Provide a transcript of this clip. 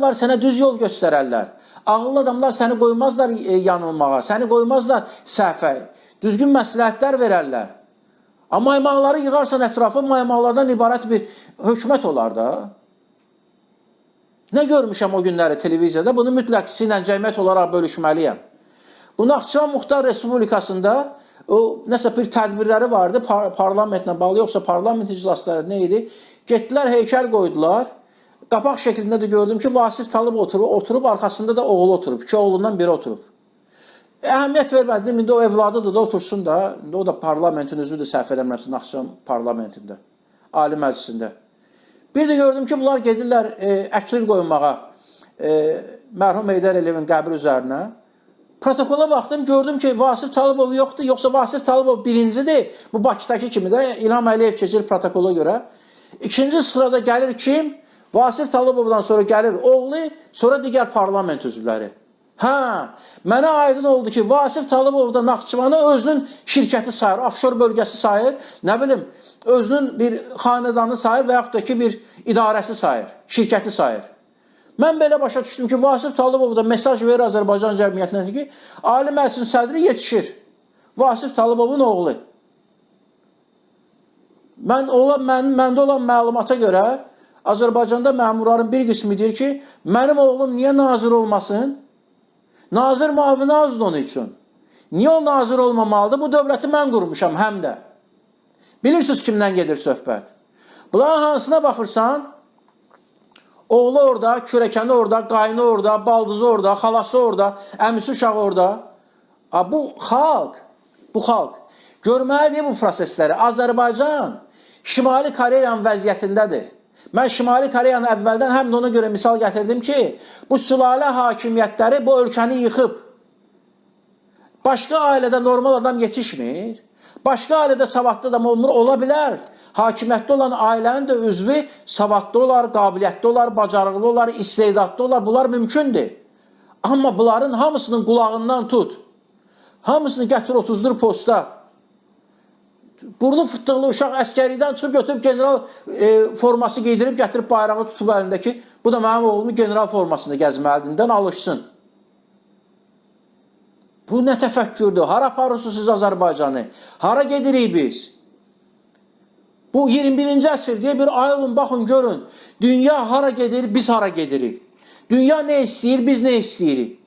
Var sənə düz yol göstərərlər. Ağıllı adamlar səni qoymazlar e, yanılmağa, səni qoymazlar səhvə. Düzgün məsləhətlər verərlər. Amma maymaqları yığarsan ətrafı maymaqlardan ibarət bir hökumət olar da. Nə görmüşəm o günləri televiziyada? Bunu mütləq sinə cəmiyyət olaraq bölüşməliyəm. Bu Naxçıvan Muxtar Respublikasında o nəsə bir tədbirləri vardı par parlamentlə bağlı, yoxsa parlament iclasları nə idi? Getdilər heykəl qoydular. Qapaq şəklində də gördüm ki, Vasif Talib oturub, oturub arxasında da oğlu oturub. İki oğlundan biri oturub. Əhəmiyyət vermədim. İndi o evladıdır da otursun da. İndi o da parlamentin üzvüdür səhv eləmirəmsə Naxçıvan parlamentində, Ali Məclisində. Bir də gördüm ki, bunlar gedirlər e, əklil qoymağa e, mərhum Heydər Əliyevin qəbri üzərinə. Protokola baxdım, gördüm ki, Vasif Talıbov yoxdur, yoxsa Vasif Talıbov birincidir. Bu Bakıdakı kimi də İlham Əliyev keçir protokola görə. İkinci sırada gəlir kim? Vasif Talıbovdan sonra gəlir oğlu, sonra digər parlament üzvləri. Hə, mənə aydın oldu ki, Vasif Talıbov da Naxçıvanı özünün şirkəti sayır, offshore bölgəsi sayır, nə bilim, özünün bir xanedanı sayır və yaxud da ki, bir idarəsi sayır, şirkəti sayır. Mən belə başa düşdüm ki, Vasif Talıbov da mesaj verir Azərbaycan cəmiyyətinə ki, Ali Məclisin sədri yetişir. Vasif Talıbovun oğlu. Mən olan mən məndə olan məlumata görə Azərbaycanda məmurların bir qismi deyir ki, mənim oğlum niyə nazir olmasın? Nazir müavini azdır onun üçün. Niyə o nazir olmamalıdır? Bu dövləti mən qurmuşam həm də. Bilirsiniz kimdən gedir söhbət? Bunların hansına baxırsan? Oğlu orada, kürəkəni orada, qayını orada, baldızı orada, xalası orada, əmisi uşağı orada. Ha, bu xalq, bu xalq görməlidir bu prosesləri. Azərbaycan Şimali Koreyanın vəziyyətindədir. Mən Şimali Koreyanı əvvəldən həm də ona görə misal gətirdim ki, bu sülalə hakimiyyətləri bu ölkəni yıxıb. Başqa ailədə normal adam yetişmir. Başqa ailədə savadlı adam olmur, ola bilər. Hakimiyyətdə olan ailənin də üzvü savadlı olar, qabiliyyətli olar, bacarıqlı olar, istedadlı olar. Bunlar mümkündür. Amma bunların hamısının qulağından tut. Hamısını gətir 30 posta. Burnu fıttıqlı uşaq əskərlikdən çıxıb götürüb general e, forması giydirib gətirib bayrağı tutub əlindəki. Bu da mənim oğlumun general formasında gəzməlidir. alışsın. Bu nə təfəkkürdür? Hara aparırsınız siz Azərbaycanı? Hara gedirik biz? Bu 21-ci əsr deyə bir ayılın, baxın, görün. Dünya hara gedir, biz hara gedirik? Dünya nə istəyir, biz nə istəyirik?